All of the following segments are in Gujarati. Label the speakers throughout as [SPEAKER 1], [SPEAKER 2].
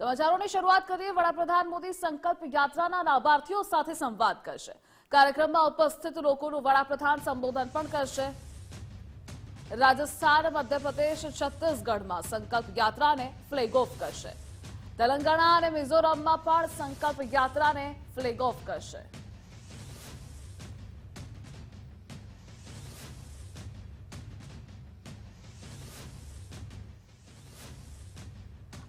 [SPEAKER 1] સમાચારોની શરૂઆત કરીએ. વડાપ્રધાન મોદી સંકલ્પ યાત્રાના લાભાર્થીઓ સાથે સંવાદ કરશે. કાર્યક્રમમાં ઉપસ્થિત લોકોનું વડાપ્રધાન સંબોધન પણ કરશે. રાજસ્થાન, મધ્યપ્રદેશ, છત્તીસગઢમાં સંકલ્પ યાત્રાને ફ્લેગ ઓફ કરશે. તેલંગાણા અને મિઝોરમમાં પણ સંકલ્પ યાત્રાને ફ્લેગ ઓફ કરશે.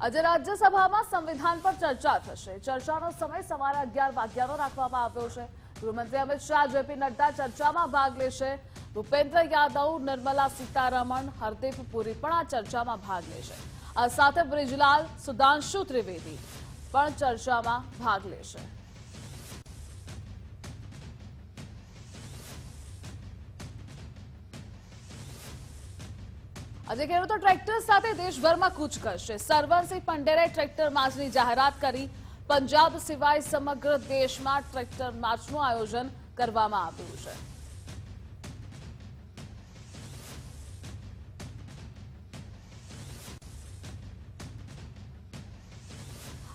[SPEAKER 1] આજે રાજ્યસભામાં સંવિધાન પર ચર્ચા થશે. ચર્ચાનો સમય સવારે અગિયાર વાગ્યાનો રાખવામાં આવ્યો છે. ગૃહમંત્રી અમિત શાહ, જેપી નડ્ડા ચર્ચામાં ભાગ લેશે. ભૂપેન્દ્ર યાદવ, નિર્મલા સીતારમણ, હરદીપ પુરી પણ આ ચર્ચામાં ભાગ લેશે. આ સાથે બ્રિજલાલ, સુધાંશુ ત્રિવેદી પણ ચર્ચામાં ભાગ લેશે. આજે ખેડૂતો ટ્રેક્ટર સાથે દેશભરમાં કૂચ કરશે. સરવણસિંહ પંડેરે ટ્રેક્ટર માર્ચની જાહેરાત કરી. પંજાબ સિવાય સમગ્ર દેશમાં ટ્રેક્ટર માર્ચનું આયોજન કરવામાં આવ્યું છે.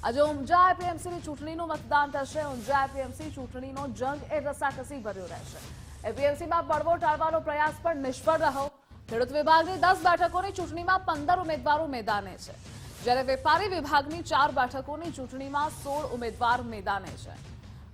[SPEAKER 1] આજે ઊંઝા એપીએમસીની ચૂંટણીનું મતદાન થશે. ઊંઝા એપીએમસી ચૂંટણીનો જંગ એ રસાકસી ભર્યો રહેશે. એપીએમસીમાં બળવો ટાળવાનો પ્રયાસ પણ નિષ્ફળ રહ્યો. ખેડૂત વિભાગની દસ બેઠકોની ચૂંટણીમાં પંદર ઉમેદવારો મેદાને છે. જ્યારે વેપારી વિભાગની ચાર બેઠકોની ચૂંટણીમાં સોળ ઉમેદવાર મેદાને છે.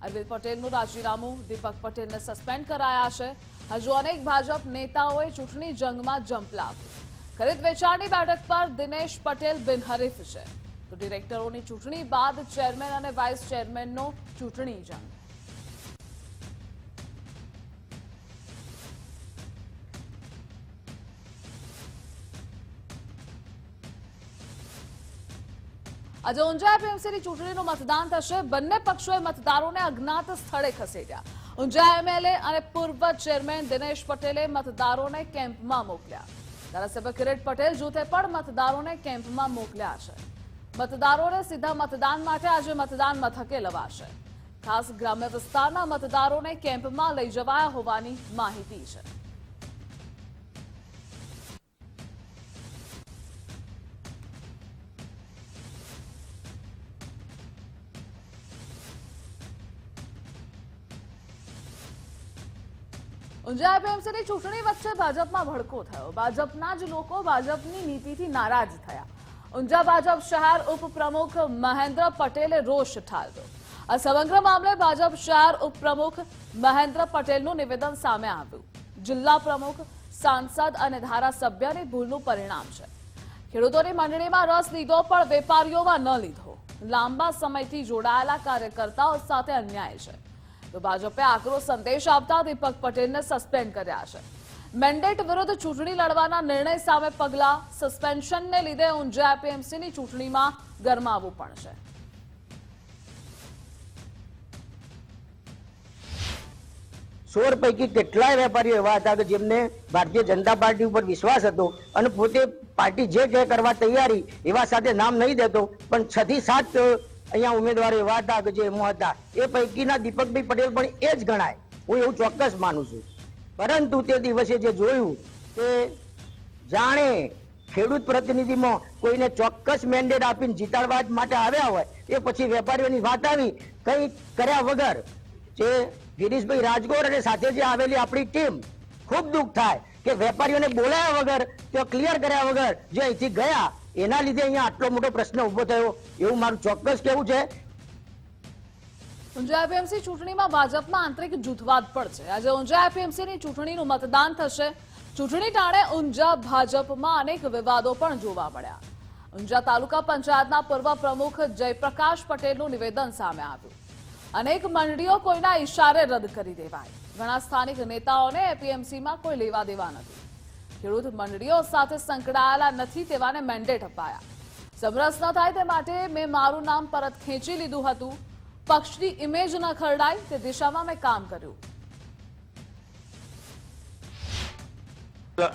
[SPEAKER 1] અરવિંદ પટેલનું રાજીનામું, દીપક પટેલને સસ્પેન્ડ કરાયા છે. હજુ અનેક ભાજપ નેતાઓએ ચૂંટણી જંગમાં જંપલાવ્યું ખરીદ વેચાણની બેઠક પર દિનેશ પટેલ બિનહરીફ છે. તો ડિરેક્ટરોની ચૂંટણી બાદ ચેરમેન અને વાઇસ ચેરમેનનો ચૂંટણી જંગ. આજે ઊંઝા એપીએમસીની ચૂંટણીનું મતદાન થશે. બંને પક્ષોએ મતદારોને અજ્ઞાત સ્થળે ખસેડ્યા. ઊંઝા એમએલએ અને પૂર્વ ચેરમેન દિનેશ પટેલે મતદારોને કેમ્પમાં મોકલ્યા. ધારાસભ્ય કિરીટ પટેલ જૂથે પણ મતદારોને કેમ્પમાં મોકલ્યા છે. મતદારોને સીધા મતદાન માટે આજે મતદાન મથકે લવાશે. ખાસ ગ્રામ્ય વિસ્તારના મતદારોને કેમ્પમાં લઈ જવાયા હોવાની માહિતી છે. ઊંઝા એપીએમસીની ચૂંટણી વચ્ચે ભાજપમાં ભડકો થયો. ભાજપના જ લોકો ભાજપની નીતિથી નારાજ થયા. ઊંઝા ભાજપ શહેર ઉપપ્રમુખ મહેન્દ્ર પટેલે રોષ ઠાલ્યો આ સમગ્ર મામલે ભાજપ શહેર ઉપપ્રમુખ મહેન્દ્ર પટેલનું નિવેદન સામે આવ્યું. જિલ્લા પ્રમુખ, સાંસદ અને ધારાસભ્યની ભૂલનું પરિણામ છે. ખેડૂતોની મંડળીમાં રસ લીધો પણ વેપારીઓમાં ન લીધો. લાંબા સમયથી જોડાયેલા કાર્યકર્તાઓ સાથે અન્યાય છે. તો ભાજપે આકરો સંદેશ આપતા દીપક પટેલને સસ્પેન્ડ કર્યા છે. મેન્ડેટ વિરુદ્ધ ચૂંટણી લડવાના નિર્ણય સામે પગલા સસ્પેન્શનને લીધે ઊંઝા એપીએમસીની ચૂંટણીમાં ગરમાવવું પડશે
[SPEAKER 2] સોળ પૈકી કેટલાય વેપારીઓ એવા હતા કે જેમને ભારતીય જનતા પાર્ટી ઉપર વિશ્વાસ હતો અને પોતે પાર્ટી જે જે કરવા તૈયારી એવા સાથે નામ નહીં દેતો, પણ છ થી સાત અહીંયા ઉમેદવારે એવા હતા કે જે એમાં હતા, એ પૈકીના દીપકભાઈ પટેલ પણ એ જ ગણાય. હું એવું ચોક્કસ માનું છું. પરંતુ તે દિવસે જે જોયું કે જાણે ખેડૂત પ્રતિનિધિમાં કોઈને ચોક્કસ મેન્ડેટ આપીને જીતાડવા માટે આવ્યા હોય, એ પછી વેપારીઓની વાત આવી કંઈ કર્યા વગર જે ગિરીશભાઈ રાજગોર અને સાથે જે આવેલી આપણી ટીમ ખૂબ દુઃખ થાય કે વેપારીઓને બોલાયા વગર તેઓ ક્લિયર કર્યા વગર જે અહીંથી ગયા એના લીધે અહીંયા આટલો મોટો પ્રશ્ન ઊભો થયો. એવું મારું ચોક્કસ કેવું છે.
[SPEAKER 1] ઊંઝા એપીએમસી ચૂંટણીમાં ભાજપમાં આંતરિક જૂથવાદ પણ છે. આજે ઊંઝા એપીએમસીની ચૂંટણીનું મતદાન થશે. ચૂંટણી ટાણે ઊંઝા ભાજપમાં અનેક વિવાદો પણ જોવા મળ્યા. ઊંઝા તાલુકા પંચાયતના પૂર્વ પ્રમુખ જયપ્રકાશ પટેલનું નિવેદન સામે આવ્યું. અનેક મંડળીઓ કોઈના ઈશારે રદ કરી દેવાય. ઘણા સ્થાનિક નેતાઓને એપીએમસીમાં કોઈ લેવા દેવા નથી. ખેડૂત મંડળીઓ સાથે સંકળાયેલા નથી તેવાને મેન્ડેટ અપાયા. સમરસ ન થાય તે માટે મેં મારું નામ પરત ખેંચી લીધું હતું. પક્ષની ઇમેજ ન ખરડાય તે દિશામાં મેં કામ કર્યું.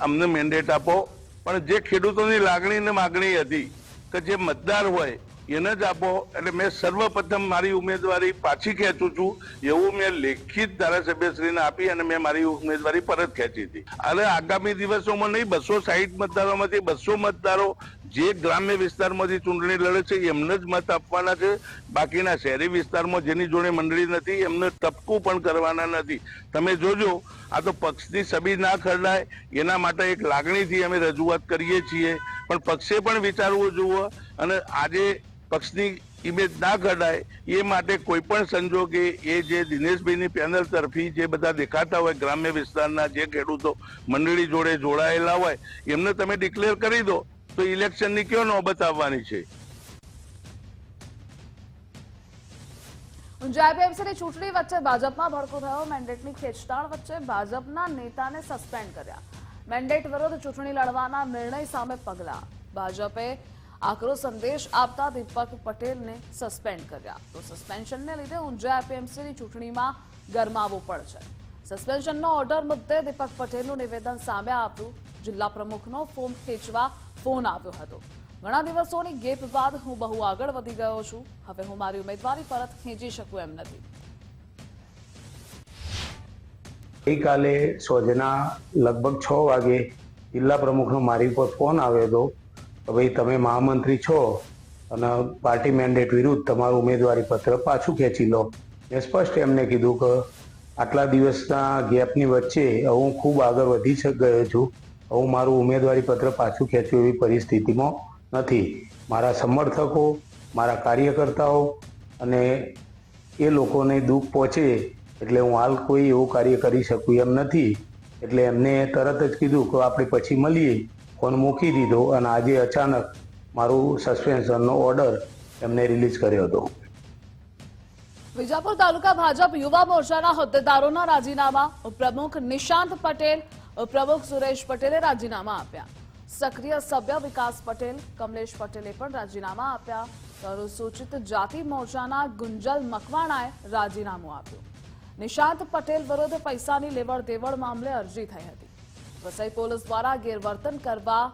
[SPEAKER 3] અમને મેન્ડેટ આપો, પણ જે ખેડૂતોની લાગણી ને માગણી હતી કે જે મતદાર હોય એને જ આપો. એટલે મેં સર્વપ્રથમ મારી ઉમેદવારી પાછી ખેંચું છું. એવું મેં લેખિત ધારાસભ્યશ્રીને આપી અને મેં મારી ઉમેદવારી પરત ખેંચી હતી. અને આગામી દિવસોમાં નહીં, બસો સાહીઠ મતદારોમાંથી બસો મતદારો જે ગ્રામ્ય વિસ્તારમાંથી ચૂંટણી લડે છે, એમને જ મત આપવાના છે. બાકીના શહેરી વિસ્તારમાં જેની જોડે મંડળી નથી, એમને ટપકું પણ કરવાના નથી. તમે જોજો, આ તો પક્ષની સબી ના ખરડાય. એના માટે એક લાગણીથી અમે રજૂઆત કરીએ છીએ. પણ પક્ષે પણ વિચારવું જોઈએ. અને આજે પક્ષની ઇમેજ ના ઘડાય, એ માટે કોઈ પણ સંજોગે એ જે દિનેશભાઈની પેનલ તરફી જે બધા દેખાતા હોય, ગ્રામ્ય વિસ્તારના જે ખેડૂતો મંડળી જોડે જોડાયેલા હોય, એમને તમે ડિક્લેર કરી દો, તો ઇલેક્શનની કયો નોબત આવવાની છે?
[SPEAKER 1] ચૂંટણી વચ્ચે ભાજપમાં ભડકો થયો. મેન્ડેટની ખેંચતાણ વચ્ચે ભાજપના નેતાને સસ્પેન્ડ કર્યા. મેન્ડેટ વિરુદ્ધ ચૂંટણી લડવાના નિર્ણય સામે પગલા. ભાજપે આકરો સંદેશ આપતા દીપક પટેલને સસ્પેન્ડ કર્યા. તો સસ્પેન્શનને લીધે ઊંઝા એપીએમસીની ચૂંટણીમાં ગરમાવો છે. સસ્પેન્શનનો ઓર્ડર મુદ્દે દીપક પટેલનું નિવેદન સામે આવ્યું. જિલ્લા પ્રમુખનો ફોન ખેંચવા ફોન આવ્યો હતો. ઘણા દિવસોની ગેપ બાદ હું બહુ આગળ વધી ગયો છું. હવે હું મારી ઉમેદવારી પરત ખેંચી શકું એમ નથી.
[SPEAKER 4] ગઈકાલે સોજના લગભગ છ વાગે જિલ્લા પ્રમુખનો મારી ઉપર ફોન આવ્યો હતો. ભાઈ તમે મહામંત્રી છો અને પાર્ટી મેન્ડેટ વિરુદ્ધ તમારું ઉમેદવારી પત્ર પાછું ખેંચી લો. મેં સ્પષ્ટ એમને કીધું કે આટલા દિવસના ગેપની વચ્ચે હું ખૂબ આગળ વધી ગયો છું. હું મારું ઉમેદવારી પત્ર પાછું ખેંચ્યું એવી પરિસ્થિતિમાં નથી. મારા સમર્થકો, મારા કાર્યકર્તાઓ અને એ લોકોને દુઃખ પહોંચે એટલે હું હાલ કોઈ એવું કાર્ય કરી શકું એમ નથી. એટલે એમને તરત જ કીધું કે આપણે પછી મળીએ. ફોન મૂકી દીધો અને આજે અચાનક મારું સસ્પેન્શનનો ઓર્ડર એમને રિલીઝ કર્યો હતો.
[SPEAKER 1] વિજાપુર તાલુકા ભાજપ યુવા મોરચાના હોદ્દેદારોના રાજીનામા, પ્રમુખ નિશાંત પટેલ, પ્રમુખ સુરેશ પટેલે રાજીનામા આપ્યા. સક્રિય સભ્ય વિકાસ પટેલ, કમલેશ પટેલે પણ રાજીનામા આપ્યા. તો અનુસૂચિત જાતિ મોરચાના ગુંજલ મકવાણાએ રાજીનામું આપ્યું. નિશાંત પટેલ વિરુદ્ધ પૈસાની લેવડ દેવડ મામલે અરજી થઈ હતી. વસઈ પોલીસ દ્વારા ગેરવર્તન કરવા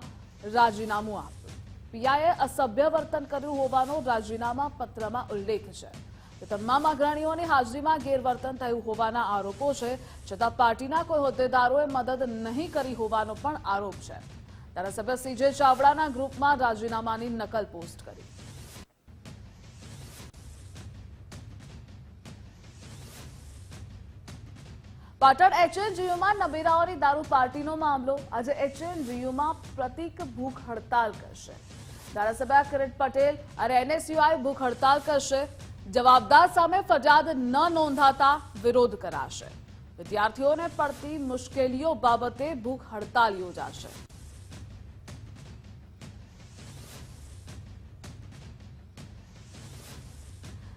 [SPEAKER 1] રાજીનામું આપ્યું. પીઆઈએ અસભ્ય વર્તન કર્યું હોવાનો રાજીનામા પત્રમાં ઉલ્લેખ છે. તમામ અગ્રણીઓની હાજરીમાં ગેરવર્તન થયું હોવાના આરોપો છે, છતાં પાર્ટીના કોઈ હોદ્દેદારોએ મદદ નહીં કરી હોવાનો પણ આરોપ છે. ધારાસભ્ય સીજે ચાવડાના ગ્રુપમાં રાજીનામાની નકલ પોસ્ટ કરી. પાટણ એચએનજીયુમાં નબીરાઓની દારૂ પાર્ટીનો મામલો. આજે એચએનજીયુમાં પ્રતિક ભૂખ હડતાલ કરશે. ધારાસભ્ય કિરીટ પટેલ અને એનએસયુઆઈ ભૂખ હડતાલ કરશે. જવાબદાર સામે ફરિયાદ ન નોંધાતા વિરોધ કરાશે. વિદ્યાર્થીઓને પડતી મુશ્કેલીઓ બાબતે ભૂખ હડતાલ યોજાશે.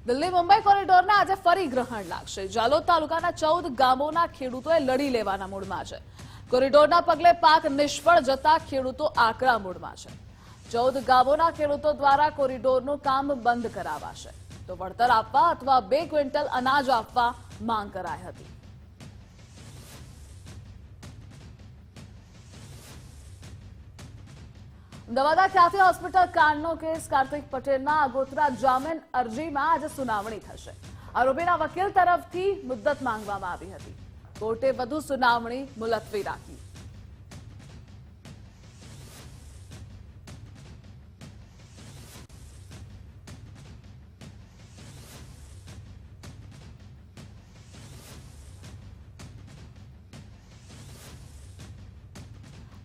[SPEAKER 1] દિલ્હી મુંબઈ કોરિડોરને આજે ફરી ગ્રહણ લાગશે. જાલોદ તાલુકાના ચૌદ ગામોના ખેડૂતોએ લડી લેવાના મૂડમાં છે. કોરિડોરના પગલે પાક નિષ્ફળ જતા ખેડૂતો આકરા મૂડમાં છે. ચૌદ ગામોના ખેડૂતો દ્વારા કોરિડોરનું કામ બંધ કરાવાશે. તો વળતર આપવા અથવા બે ક્વિન્ટલ અનાજ આપવા માંગ કરાઈ હતી. અમદાવાદના ખ્યાતિ હોસ્પિટલ કાંડનો કેસ કાર્તિક પટેલના આગોતરા જામીન અરજીમાં આજે સુનાવણી થશે. આરોપીના વકીલ તરફથી મુદ્દત માંગવામાં આવી હતી. કોર્ટે વધુ સુનાવણી મુલતવી રાખી.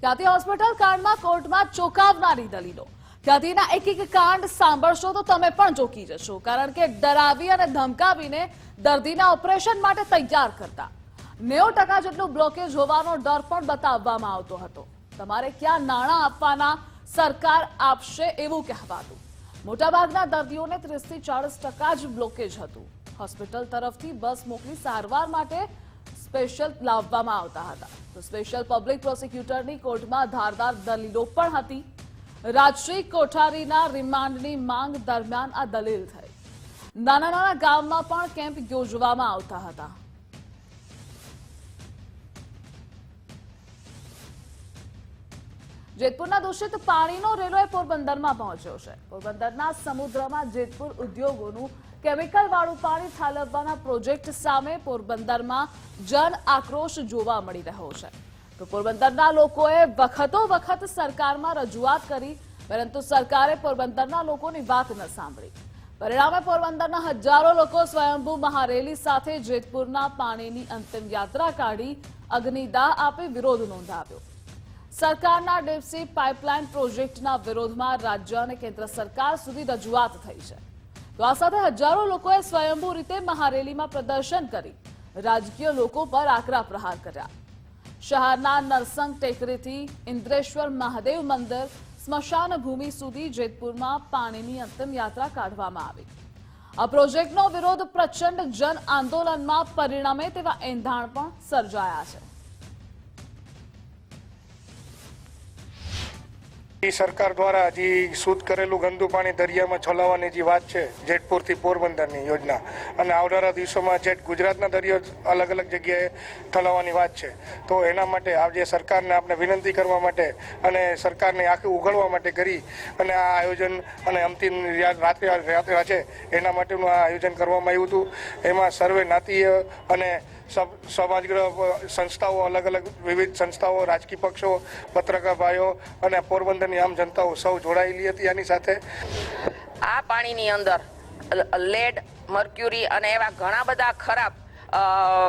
[SPEAKER 1] ખ્યાતિ હોસ્પિટલ કાંડમાં કોર્ટમાં ચોંકાવનારી દલીલો. ખ્યાતિના એક એક કાંડ સાંભળશો તો તમે પણ ચોંકી જશો, કારણ કે ડરાવી અને ધમકાવીને દર્દીના ઓપરેશન માટે તૈયાર કરતા. નેવું ટકા જેટલું બ્લોકેજ હોવાનો ડર પણ બતાવવામાં આવતો હતો. તમારે ક્યાં નાણાં આપવાના સરકાર આપશે એવું કહેવાતું. મોટાભાગના દર્દીઓને ત્રીસથી ચાળીસ ટકા જ બ્લોકેજ હતું. હોસ્પિટલ તરફથી બસ મોકલી સારવાર માટે સ્પેશિયલ લાવવામાં આવતા હતા. તો સ્પેશિયલ પબ્લિક પ્રોસિક્યુટરની કોર્ટમાં ધારદાર દલીલો પણ હતી. રાજશ્રી કોઠારીના રિમાન્ડની માંગ દરમિયાન આ દલીલ થઈ. નાના નાના ગામમાં પણ કેમ્પ યોજવામાં આવતા હતા. જેતપુરના દૂષિત પાણીનો રેલવે પોરબંદરમાં પહોંચ્યો છે. પોરબંદરના સમુદ્રમાં જેતપુર ઉદ્યોગોનું કેમિકલ વાળું પાણી ઠાલવવાના પ્રોજેક્ટ સામે પોરબંદરમાં જન આક્રોશ જોવા મળી રહ્યો છે. તો પોરબંદરના લોકોએ વખતો વખત સરકારમાં રજૂઆત કરી, પરંતુ સરકારે પોરબંદરના લોકોની વાત ન સાંભળી. પરિણામે પોરબંદરના હજારો લોકો સ્વયંભૂ મહારેલી સાથે જેતપુરના પાણીની અંતિમ યાત્રા કાઢી અગ્નિદાહ આપી વિરોધ નોંધાવ્યો. સરકારના ડીપસી પાઇપલાઇન પ્રોજેક્ટના વિરોધમાં રાજ્ય અને કેન્દ્ર સરકાર સુધી રજૂઆત થઈ છે. તો આ સાથે હજારો લોકોએ સ્વયંભૂ રીતે મહારેલીમાં પ્રદર્શન કરી. રાજકીય લોકો પર આકરા પ્રહાર કર્યા. શહેરના નરસંગ ટેકરીથી ઇન્દ્રેશ્વર મહાદેવ મંદિર સ્મશાન ભૂમિ સુધી જેતપુરમાં પાણીની અંતિમ યાત્રા કાઢવામાં આવી. આ પ્રોજેક્ટનો વિરોધ પ્રચંડ જન આંદોલનમાં પરિણમે તેવા એંધાણ પણ સર્જાયા છે.
[SPEAKER 5] ઈ સરકાર દ્વારા જે શુદ્ધ કરેલું ગંદુ પાણી દરિયામાં છોલાવવાની જે વાત છે જેટપુરથી પોરબંદરની યોજના અને આવનારા દિવસોમાં જેટ ગુજરાતના દરિયો અલગ અલગ જગ્યાએ ઠલાવવાની વાત છે. તો એના માટે આજે સરકારને આપણે વિનંતી કરવા માટે અને સરકારને આખી ઉઘડવા માટે કરી અને આ આયોજન અને અંતિમ રાત્રે રાત્રે છે, એના માટેનું આ આયોજન કરવામાં આવ્યું હતું. એમાં સર્વે નાતીય અને સમાજગ્રહ, સંસ્થાઓ અલગ અલગ વિવિધ સંસ્થાઓ, રાજકીય પક્ષો, પત્રકાર ભાઈઓ અને પોરબંદરની આમ જનતાઓ સૌ જોડાયેલી હતી આની સાથે.
[SPEAKER 6] આ પાણીની અંદર લેડ, મર્ક્યુરી અને એવા ઘણા બધા ખરાબ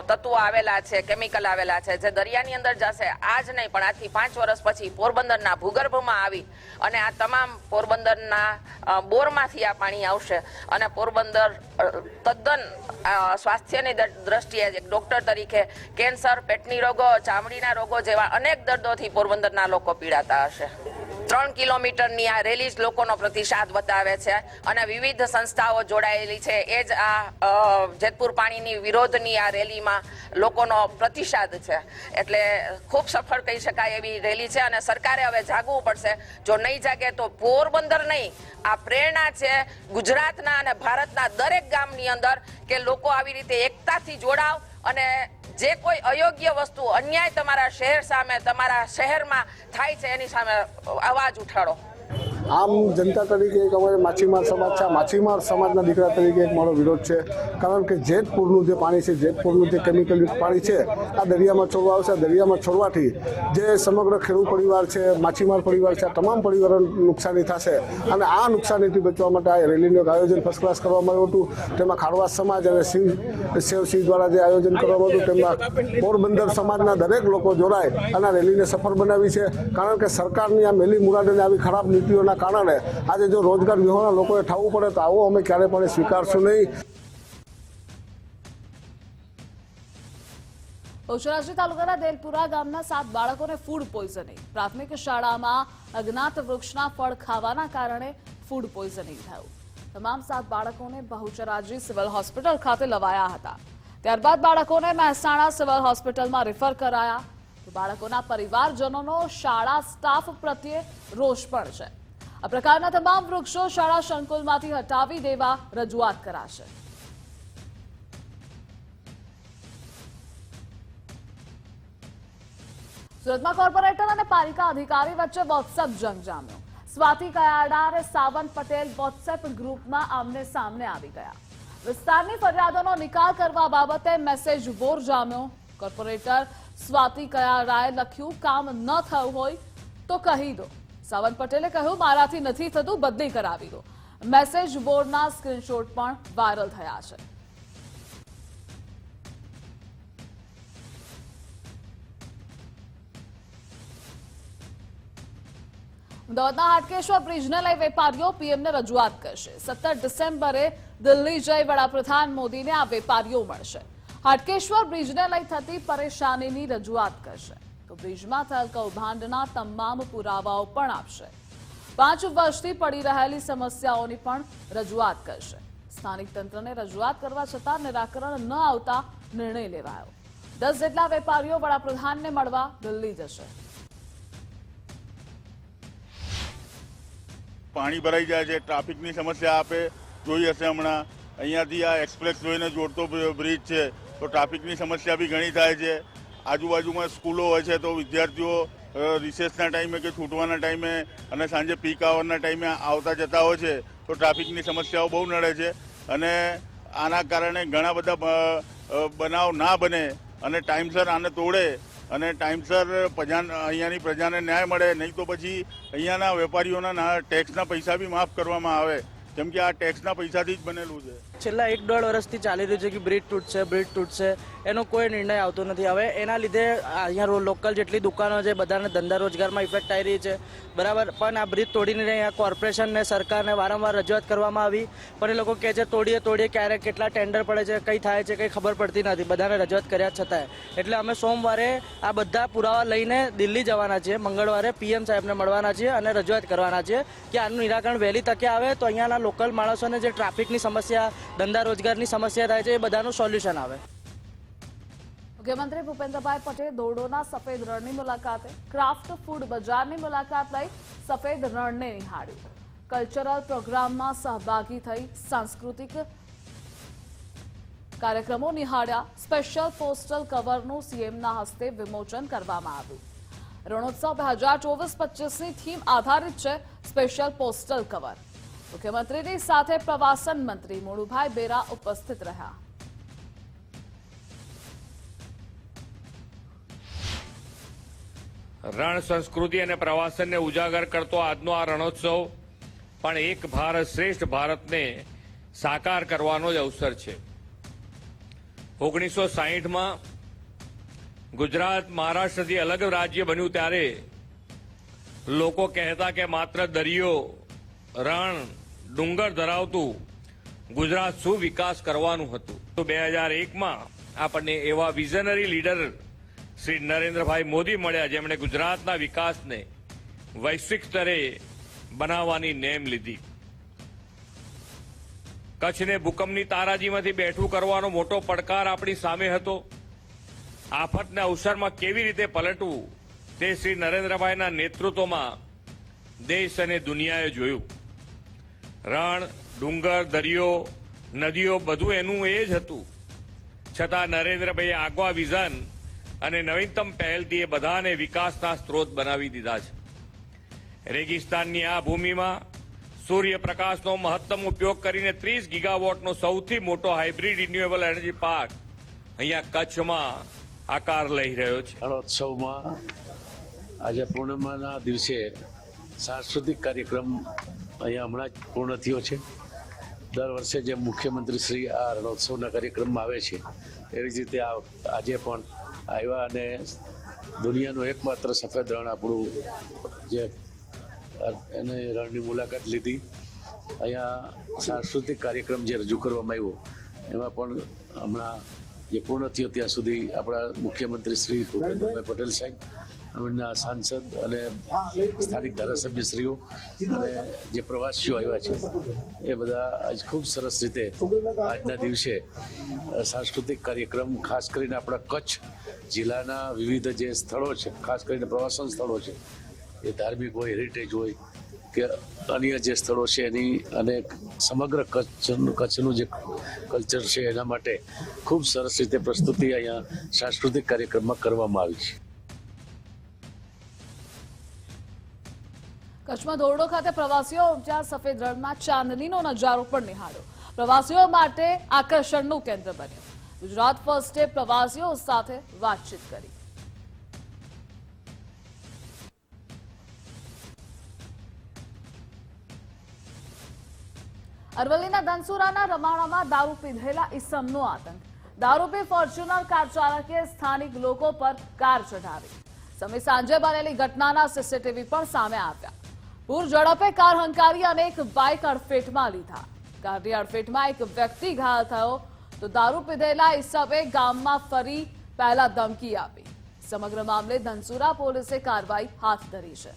[SPEAKER 6] તત્વો આવેલા છે કેમિકલ આવેલા છે, જે દરિયાની અંદર જશે. આજ નહીં, પણ આજથી પાંચ વર્ષ પછી પોરબંદરના ભૂગર્ભમાં આવી અને આ તમામ પોરબંદરના બોરમાંથી આ પાણી આવશે અને પોરબંદર તદ્દન સ્વાસ્થ્યની દ્રષ્ટિએ એક ડોક્ટર તરીકે કેન્સર પેટની રોગો, ચામડીના રોગો જેવા અનેક દર્દોથી પોરબંદરના લોકો પીડાતા હશે. ત્રણ કિલોમીટરની આ રેલી જ લોકોનો પ્રતિસાદ બતાવે છે અને વિવિધ સંસ્થાઓ જોડાયેલી છે. એ જ આ જેતપુર પાણીની વિરોધની આ રેલીમાં લોકોનો પ્રતિસાદ છે. એટલે ખૂબ સફળ કહી શકાય એવી રેલી છે અને સરકારે હવે જાગવું પડશે. જો નહીં જાગે તો પોરબંદર નહીં. આ પ્રેરણા છે ગુજરાતના અને ભારતના દરેક ગામની અંદર કે લોકો આવી રીતે એકતાથી જોડાવ અને જે કોઈ અયોગ્ય વસ્તુ, અન્યાય તમારા શહેર સામે, તમારા શહેરમાં થાય છે, એની સામે અવાજ ઉઠાડો.
[SPEAKER 7] આમ જનતા તરીકે એક અમારે માછીમાર સમાજ છે. આ માછીમાર સમાજના દીકરા તરીકે એક મારો વિરોધ છે. કારણ કે જેતપુરનું જે પાણી છે, જેતપુરનું જે કેમિકલયુક્ત પાણી છે, આ દરિયામાં છોડવા આવશે. આ દરિયામાં છોડવાથી જે સમગ્ર ખેડૂત પરિવાર છે, માછીમાર પરિવાર છે, આ તમામ પરિવારોને નુકસાની થશે. અને આ નુકસાનીથી બચવા માટે આ રેલીનું એક આયોજન ફર્સ્ટ ક્લાસ કરવામાં આવ્યું હતું. તેમાં ખારવા સમાજ અને સિંહ શિવસિંહ દ્વારા જે આયોજન કરવામાં આવ્યું તેમાં પોરબંદર સમાજના દરેક લોકો જોડાય અને આ રેલીને સફળ બનાવી છે. કારણ કે સરકારની આ મેલી મુરાદને આવી ખરાબ નીતિઓના કારણે આજે જો રોજગાર વિહોણા લોકોએ થવું પડે તો આવો અમે ક્યારે પણ સ્વીકારશું નહીં.
[SPEAKER 1] બહુચરાજી તાલુકાના દેલપુરા ગામના સાત બાળકોને ફૂડ પોઈઝનિંગ પ્રાથમિક શાળામાં અજ્ઞાત વૃક્ષના ફળ ખાવાના કારણે ફૂડ પોઈઝનિંગ થયું. તમામ સાત બાળકોને બહુચરાજી સિવિલ હોસ્પિટલ ખાતે લવાયા હતા. ત્યારબાદ બાળકોને મહેસાણા સિવિલ હોસ્પિટલમાં રિફર કરાયા. બાળકોના પરિવારજનોનો શાળા સ્ટાફ પ્રત્યે રોષ પણ છે. આ પ્રકારના તમામ વૃક્ષો શાળા સંકુલમાંથી હટાવી દેવા રજૂઆત કરાશે. સુરતમાં કોર્પોરેટર અને પાલિકા અધિકારી વચ્ચે વોટ્સએપ જંગ જામ્યો સ્વાતિ કયાડા અને સાવંત પટેલ વોટ્સએપ ગ્રુપમાં આમને સામને આવી ગયા. વિસ્તારની ફરિયાદોનો નિકાલ કરવા બાબતે મેસેજ વોર જામ્યો. કોર્પોરેટર સ્વાતિ કયાડાએ લખ્યું, કામ ન થયું હોય તો કહી દો. સાવંત પટેલે કહ્યું, મારાથી નથી થતું, બદલી કરાવી દો. મેસેજ બોર્ડના સ્ક્રીનશોટ પણ વાયરલ થયા છે. અમદાવાદના હાટકેશ્વર બ્રિજને લઈ વેપારીઓ પીએમને રજૂઆત કરશે. સત્તર ડિસેમ્બરે દિલ્હી જઈ વડાપ્રધાન મોદીને આ વેપારીઓ મળશે. હાટકેશ્વર બ્રિજને લઈ થતી પરેશાનીની રજૂઆત કરશે. બ્રિજમાં થયેલ કૌભાંડના તમામ પુરાવાઓ પણ આપશે. પાંચ વર્ષથી પડી રહેલી સમસ્યાઓની પણ રજૂઆત કરશે. સ્થાનિક તંત્રને રજૂઆત કરવા છતાં નિરાકરણ ન આવતા નિર્ણય લેવાયો. દસ જેટલા વેપારીઓ વડાપ્રધાનને મળવા દિલ્હી જશે.
[SPEAKER 8] પાણી ભરાઈ જાય છે, ટ્રાફિકની સમસ્યા આપે. જોઈ હશે હમણાં. અહીંયાથી આ એક્સપ્રેસ વેને જોડતો બ્રિજ છે. તો ટ્રાફિકની સમસ્યા બી ઘણી થાય છે. આજુબાજુમાં સ્કૂલો હોય છે તો વિદ્યાર્થીઓ રિસેસના ટાઈમે કે છૂટવાના ટાઈમે અને સાંજે પીક આવરના ટાઈમે આવતા જતા હોય છે તો ટ્રાફિકની સમસ્યાઓ બહુ નડે છે અને આના કારણે ઘણા બધા બનાવ ના બને અને ટાઈમસર આને તોડે અને ટાઈમસર પ્રજા અહીંયાની પ્રજાને ન્યાય મળે. નહીં તો પછી અહીંયાના વેપારીઓના ટેક્સના પૈસા બી માફ કરવામાં આવે. કેમ કે આ ટેક્સના પૈસાથી જ બનેલું છે.
[SPEAKER 9] છેલ્લા એક દોઢ વર્ષથી ચાલી રહ્યું છે કે બ્રિજ તૂટશે બ્રિજ તૂટશે એનો કોઈ નિર્ણય આવતો નથી. હવે એના લીધે અહીંયા લોકલ જેટલી દુકાનો છે, બધાને ધંધા રોજગારમાં ઇફેક્ટ આવી રહી છે. બરાબર, પણ આ બ્રિજ તોડીને અહીંયા કોર્પોરેશનને સરકારને વારંવાર રજૂઆત કરવામાં આવી. પણ એ લોકો કહે છે, તોડીએ તોડીએ, ક્યારેક કેટલા ટેન્ડર પડે છે, કંઈ થાય છે, કંઈ ખબર પડતી નથી. બધાને રજૂઆત કર્યા છતાંય. એટલે અમે સોમવારે આ બધા પુરાવા લઈને દિલ્હી જવાના છીએ. મંગળવારે પીએમ સાહેબને મળવાના છીએ અને રજૂઆત કરવાના છીએ કે આનું નિરાકરણ વહેલી તકે આવે તો અહીંયાના લોકલ માણસોને જે ટ્રાફિકની સમસ્યા ધંધા રોજગારની સમસ્યા થાય છે, એ બધાનું સોલ્યુશન આવે.
[SPEAKER 1] મુખ્યમંત્રી ભૂપેન્દ્રભાઈ પટેલ દોડોના સફેદ રણની મુલાકાતે, ક્રાફ્ટ ફૂડ બજારની મુલાકાત લઈ સફેદ રણને નિહાળ્યું. કલ્ચરલ પ્રોગ્રામમાં સહભાગી થઈ સાંસ્કૃતિક કાર્યક્રમો નિહાળ્યા. સ્પેશિયલ પોસ્ટલ કવરનું સીએમના હસ્તે વિમોચન કરવામાં આવ્યું. રણોત્સવ બે હજાર ચોવીસ પચીસની થીમ આધારિત છે સ્પેશિયલ પોસ્ટલ કવર. મુખ્યમંત્રીની સાથે પ્રવાસન મંત્રી મોડુભાઈ બેરા ઉપસ્થિત રહ્યા.
[SPEAKER 10] રણ સંસ્કૃતિ અને પ્રવાસનને ઉજાગર કરતો આજનો આ રણોત્સવ પણ એક ભારત શ્રેષ્ઠ ભારતને સાકાર કરવાનો જ અવસર છે. ઓગણીસો સાહીઠમાં ગુજરાત મહારાષ્ટ્રથી અલગ રાજ્ય બન્યું ત્યારે લોકો કહેતા કે માત્ર દરિયો રણ ડુંગર ધરાવતું ગુજરાત શું વિકાસ કરવાનું હતું. તો બે હજાર એકમાં આપણને એવા વિઝનરી લીડર શ્રી નરેન્દ્રભાઈ મોદી મળ્યા જેમણે ગુજરાતના વિકાસને વૈશ્વિક સ્તરે બનાવવાની નેમ લીધી. કચ્છને ભૂકંપની તારાજીમાંથી બેઠું કરવાનો મોટો પડકાર આપણી સામે હતો. આફતના અવસરમાં કેવી રીતે પલટવું તે શ્રી નરેન્દ્રભાઈના નેતૃત્વમાં દેશ અને દુનિયાએ જોયું. રણ, ડુંગર, દરિયો, નદીઓ બધું એનું એ જ હતું. છતાં નરેન્દ્રભાઈએ આગવા વિઝન અને નવીનતમ પહેલથી એ બધાને વિકાસના સ્ત્રોત બનાવી દીધા છે. રેગિસ્તાનની આ ભૂમિમાં સૂર્યપ્રકાશનો મહત્તમ ઉપયોગ કરીને ત્રીસ ગીગાવોટનો સૌથી મોટો હાઇબ્રિડ રિન્યુએબલ એનર્જી પાર્ક અહીંયા કચ્છમાં આકાર લઈ રહ્યો છે.
[SPEAKER 11] રણોત્સવમાં આજે પૂર્ણિમાના દિવસે સાંસ્કૃતિક કાર્યક્રમ અહીંયા હમણાં જ પૂર્ણ થયો છે. દર વર્ષે જે મુખ્યમંત્રી શ્રી આ રણોત્સવના કાર્યક્રમમાં આવે છે, એવી જ રીતે આજે પણ આવ્યા અને દુનિયાનું એકમાત્ર સફેદ રણ આપણું જે એને રણની મુલાકાત લીધી. અહીંયા સાંસ્કૃતિક કાર્યક્રમ જે રજૂ કરવામાં આવ્યો, એમાં પણ હમણાં જે પૂર્ણ થયો ત્યાં સુધી આપણા મુખ્યમંત્રી શ્રી ભૂપેન્દ્રભાઈ પટેલ સાહેબ એમના સાંસદ અને સ્થાનિક ધારાસભ્યશ્રીઓ અને જે પ્રવાસીઓ આવ્યા છે, એ બધા આજ ખૂબ સરસ રીતે આજના દિવસે સાંસ્કૃતિક કાર્યક્રમ, ખાસ કરીને આપણા કચ્છ જિલ્લાના વિવિધ જે સ્થળો છે, ખાસ કરીને પ્રવાસન સ્થળો છે, એ ધાર્મિક હોય, હેરિટેજ હોય કે અન્ય જે સ્થળો છે એની અને સમગ્ર કચ્છનું કચ્છનું જે કલ્ચર છે એના માટે ખૂબ સરસ રીતે પ્રસ્તુતિ અહીંયા સાંસ્કૃતિક કાર્યક્રમમાં કરવામાં આવી છે.
[SPEAKER 1] કચ્છમાં ધોરડો ખાતે પ્રવાસીઓ ઉપજા સફેદ રણમાં ચાંદલીનો નજારો પણ નિહાળ્યો. પ્રવાસીઓ માટે આકર્ષણનું કેન્દ્ર બન્યું. ગુજરાત ફર્સ્ટે પ્રવાસીઓ સાથે વાતચીત કરી. અરવલ્લીના ધનસુરાના રમાણામાં દારૂ પીધેલા ઇસમનો આતંક. દારૂ પી ફોર્ચ્યુનર કાર ચાલકે સ્થાનિક લોકો પર કાર ચઢાવી. સમય સાંજે બનેલી ઘટનાના સીસીટીવી પણ સામે આવ્યા. પૂર ઝડપે કાર હંકારી અને એક બાઇક અડફેટમાં લીધા કારની અડફેટમાં એક વ્યક્તિ ઘાયલ થયો તો દારૂ પીધેલા ઈસબે ગામમાં ફરી પહેલા ધમકી આપી સમગ્ર મામલે ધનસુરા પોલીસે કાર્યવાહી હાથ ધરી છે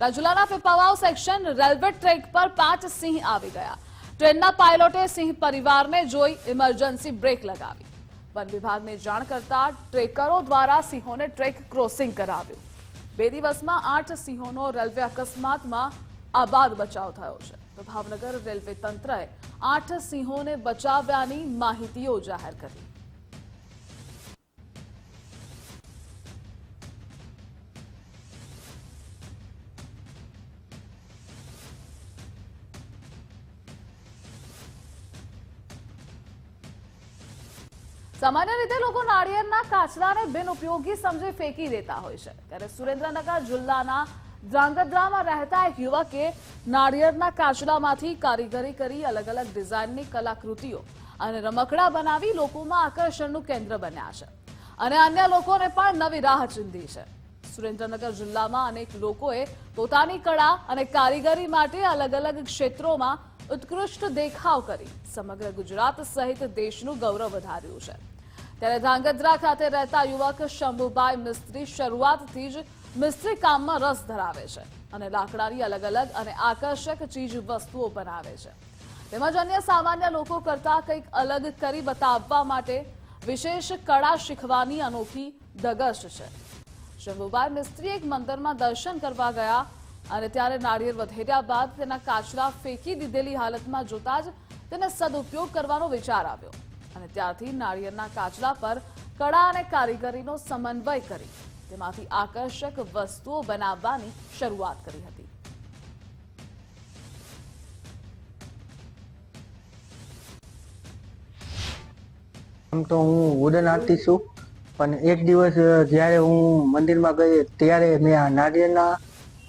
[SPEAKER 1] રાજુલાના પીપાવાવ સેક્શન રેલવે ટ્રેક પર પાંચ સિંહ આવી ગયા ટ્રેનના પાયલોટે સિંહ પરિવારને જોઈ ઇમરજન્સી બ્રેક લગાવી વન વિભાગને જાણ કરતા ટ્રેકરો દ્વારા સિંહોને ટ્રેક ક્રોસિંગ કરાવ્યું. બે દિવસમાં આઠ સિંહોનો રેલવે અકસ્માતમાં આબાદ બચાવ થયો છે. તો ભાવનગર રેલવે તંત્રએ આઠ સિંહોને બચાવ્યાની માહિતીઓ જાહેર કરી. સામાન્ય રીતે લોકો નાળિયેરના કાચરાને બિનઉપયોગી સમજી ફેંકી દેતા હોય છે. ત્યારે સુરેન્દ્રનગર જિલ્લાના ધ્રાંગધ્રામાં રહેતા એક યુવકે નાળિયેરના કાચરામાંથી કારીગરી કરી અલગ અલગ ડિઝાઇનની કલાકૃતિઓ અને રમકડા બનાવી લોકોમાં આકર્ષણનું કેન્દ્ર બન્યા છે અને અન્ય લોકોને પણ નવી રાહ ચીંધી છે. સુરેન્દ્રનગર જિલ્લામાં અનેક લોકોએ પોતાની કળા અને કારીગરી માટે અલગ અલગ ક્ષેત્રોમાં ઉત્કૃષ્ટ દેખાવ કરી સમગ્ર ગુજરાત સહિત દેશનું ગૌરવ વધાર્યું છે. ત્યારે ધ્રાંગધ્રા ખાતે રહેતા યુવક શંભુભાઈ મિસ્ત્રી શરૂઆતથી જ મિસ્ત્રી કામમાં રસ ધરાવે છે અને લાકડાની અલગ અલગ અને આકર્ષક ચીજ વસ્તુઓ બનાવે છે. તેમજ અન્ય સામાન્ય લોકો કરતા કંઈક અલગ કરી બતાવવા માટે વિશેષ કળા શીખવાની અનોખી ધગશ છે. શંભુભાઈ મિસ્ત્રી એક મંદિરમાં દર્શન કરવા ગયા અને ત્યારે નાળિયેર વધેર્યા બાદ તેના કાચરા ફેંકી દીધેલી હાલતમાં જોતા જ તેને સદુપયોગ કરવાનો વિચાર આવ્યો. અને ત્યારથી નાળિયેરના કાચલા પર કળા અને કારીગરીનો સમન્વય કરી તેમાંથી આકર્ષક વસ્તુઓ બનાવવાની શરૂઆત કરી હતી.
[SPEAKER 12] આમ તો હું વુડન આર્ટિસ્ટ છું, પણ એક દિવસ જ્યારે હું મંદિરમાં ગઈ, ત્યારે મેં આ નાળિયેરના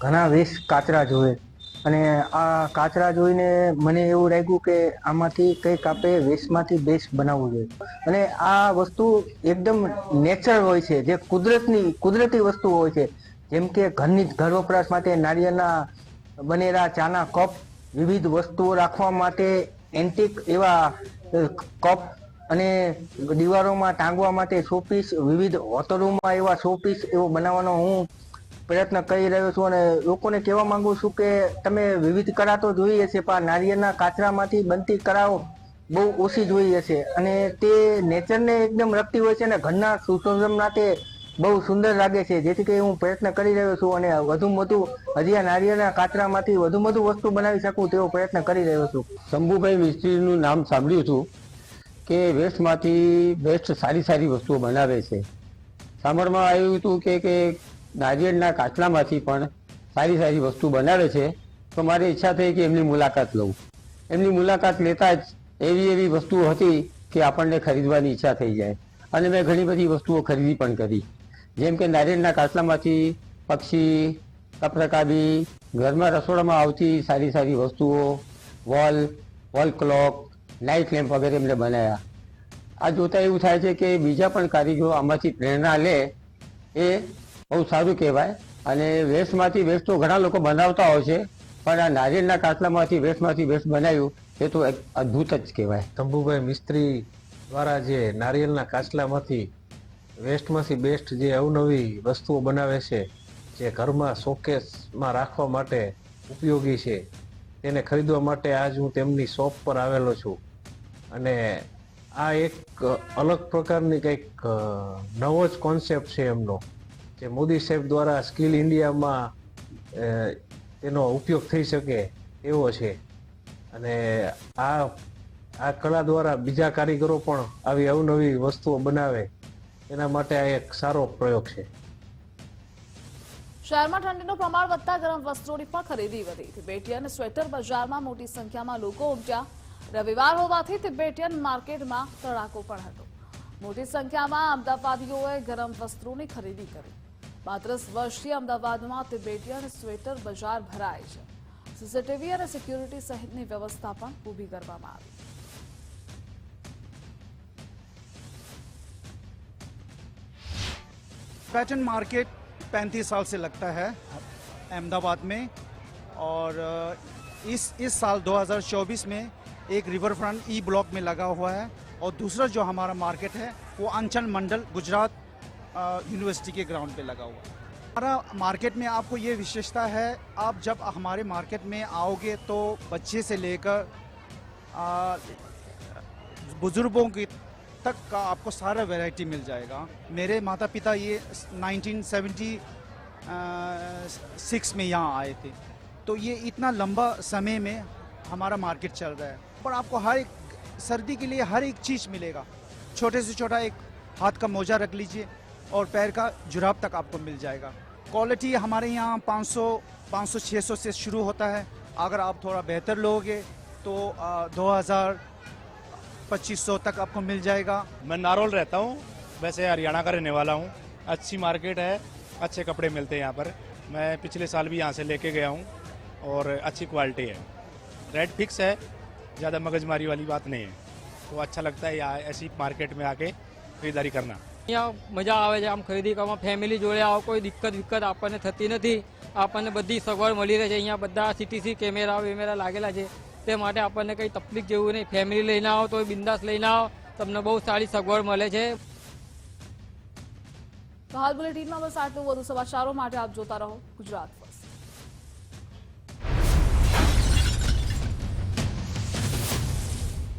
[SPEAKER 12] ઘણા વેશ કાચરા જોયે. અને આ કાચરા જોઈને મને એવું લાગ્યું કે આમાંથી કંઈક આપણે વેશમાંથી બેસ્ટ બનાવવું જોઈએ. અને આ વસ્તુ એકદમ નેચરલ હોય છે, જે કુદરતની, કુદરતી વસ્તુ હોય છે. જેમ કે ઘરની ઘર વપરાશ માટે નાળિયેરના બનેલા ચાના કપ, વિવિધ વસ્તુઓ રાખવા માટે એન્ટિક એવા કપ અને દીવારોમાં ટાંગવા માટે શોપીસ, વિવિધ હોટલોમાં એવા શોપીસ એવો બનાવવાનો હું પ્રયત્ન કરી રહ્યો છું અને લોકોને કહેવા માંગુ છું કે તમે વિવિધ કળા તો જોઈ હશે, પણ નારિયેળના કાચરામાંથી બનતી કળાઓ બહુ ઓછી જોઈ હશે. અને તે નેચરને એકદમ રખતી હોય છે અને ઘરના સુશોભન તે બહુ સુંદર લાગે છે. જેથી કરી હું પ્રયત્ન કરી રહ્યો છું અને વધુમાં વધુ હજી આ નારિયેળના કાચરામાંથી વધુ વધુ વસ્તુ બનાવી શકું તેવો પ્રયત્ન કરી રહ્યો છું.
[SPEAKER 13] શંભુભાઈ મિસ્ત્રીનું નામ સાંભળ્યું હતું કે વેસ્ટમાંથી બેસ્ટ સારી સારી વસ્તુઓ બનાવે છે. સાંભળમાં આવ્યું હતું કે નારિયેળના કાચલામાંથી પણ સારી સારી વસ્તુ બનાવે છે, તો મારી ઈચ્છા થઈ કે એમની મુલાકાત લઉં. એમની મુલાકાત લેતા જ એવી એવી વસ્તુઓ હતી કે આપણને ખરીદવાની ઈચ્છા થઈ જાય. અને મેં ઘણી બધી વસ્તુઓ ખરીદી પણ કરી. જેમ કે નારિયેળના કાચલામાંથી પક્ષી, કપરકાબી, ઘરમાં રસોડામાં આવતી સારી સારી વસ્તુઓ, wall wall clock, night lamp વગેરે એમને બનાવ્યા આ જોતા એવું થાય છે કે બીજા પણ કારીગરો આમાંથી પ્રેરણા લે એ બહુ સારું કહેવાય. અને વેસ્ટમાંથી વેસ્ટ તો ઘણા લોકો બનાવતા હોય છે, પણ આ નારિયેળના કાચલામાંથી વેસ્ટમાંથી વેસ્ટ બનાવ્યું, એ તો એક અદ્ભુત જ કહેવાય.
[SPEAKER 14] તંબુભાઈ, મિસ્ત્રી દ્વારા જે નારિયેળના કાચલામાંથી વેસ્ટમાંથી બેસ્ટ જે અવનવી વસ્તુઓ બનાવે છે, જે ઘરમાં શોકેસમાં રાખવા માટે ઉપયોગી છે, તેને ખરીદવા માટે આજ હું તેમની શોપ પર આવેલો છું. અને આ એક અલગ પ્રકારની કંઈક નવો જ કોન્સેપ્ટ છે એમનો. જે મોદી સાહેબ દ્વારા સ્કિલ ઇન્ડિયામાં તેનો ઉપયોગ થઈ શકે એવો છે. અને આ આ કળા દ્વારા બીજા કારીગરો પણ આવી અવનવી વસ્તુઓ બનાવે, એના માટે આ એક સારો પ્રયોગ છે.
[SPEAKER 1] શહેરમાં ઠંડીનું પ્રમાણ વધતા ગરમ વસ્ત્રોની પણ ખરીદી વધી. તિબેટિયન સ્વેટર બજારમાં મોટી સંખ્યામાં લોકો ઉમટ્યા. રવિવાર હોવાથી તિબેટિયન માર્કેટમાં તડાકો પણ હતો. મોટી સંખ્યામાં અમદાવાદીઓએ ગરમ વસ્ત્રોની ખરીદી કરી. પાંત્રીસ વર્ષથી અમદાવાદમાં તિબેટિયન સ્વેટર બજાર ભરાય છે સીસીટીવી અને સિક્યુરિટી સહિતની વ્યવસ્થા પણ ઊભી કરવામાં આવી
[SPEAKER 15] पैटर्न मार्केट 35 साल से लगता है अहमदाबाद में और अ, इस इस साल 2024 में एक रिवर फ्रंट ई ब्लॉक में लगा हुआ है और दूसरा जो हमारा मार्केट है वो अंचल मंडल गुजरात अ, यूनिवर्सिटी के ग्राउंड पे लगा हुआ हमारा मार्केट में आपको ये विशेषता है, आप जब हमारे मार्केट में आओगे तो बच्चे से लेकर बुज़ुर्गों की तक का आपको सारा वैरायटी मिल जाएगा। मेरे माता पिता ये 1976 में यहाँ आए थे। तो ये इतना लंबा समय में हमारा मार्केट चल रहा है। पर आपको हर एक, सर्दी के लिए हर एक चीज़ मिलेगा। छोटे से छोटा एक हाथ का मोजा रख लीजिए। और पैर का जुराब तक आपको मिल जाएगा। क्वालिटी हमारे यहाँ 500 500 600 से शुरू होता है। अगर आप थोड़ा बेहतर लोगे तो दो हज़ार पच्चीस सौ तक आपको मिल जाएगा।
[SPEAKER 16] मैं नारोल रहता हूँ। वैसे हरियाणा का रहने वाला हूँ। अच्छी मार्केट है, अच्छे कपड़े मिलते हैं यहाँ पर। मैं पिछले साल भी यहाँ से लेके गया हूँ और अच्छी क्वालिटी है। रेट फिक्स है, ज़्यादा मगजमारी वाली बात नहीं है। तो अच्छा लगता है यहाँ ऐसी मार्केट में आके खरीदारी करना।
[SPEAKER 17] અહીંયા મજા આવે છે. આમ ખરીદી કરવામાં ફેમિલી જોડે આવો, કોઈ દિક્કત વિક્કત આપણને થતી નથી. આપણને બધી સગવડ મળી રહે છે. અહીંયા બધા સીટીસી કેમેરા વેમેરા લાગેલા છે. તે માટે આપણને કંઈ તકલીફ જેવું નહીં. ફેમિલી લઈને આવો તો બિંદાસ લઈને આવો. તમને બહુ સારી સગવડ મળે છે.
[SPEAKER 1] હાલ બુલેટિનમાં બસ આટલું. વધુ સમાચારો માટે આપ જોતા રહો ગુજરાત.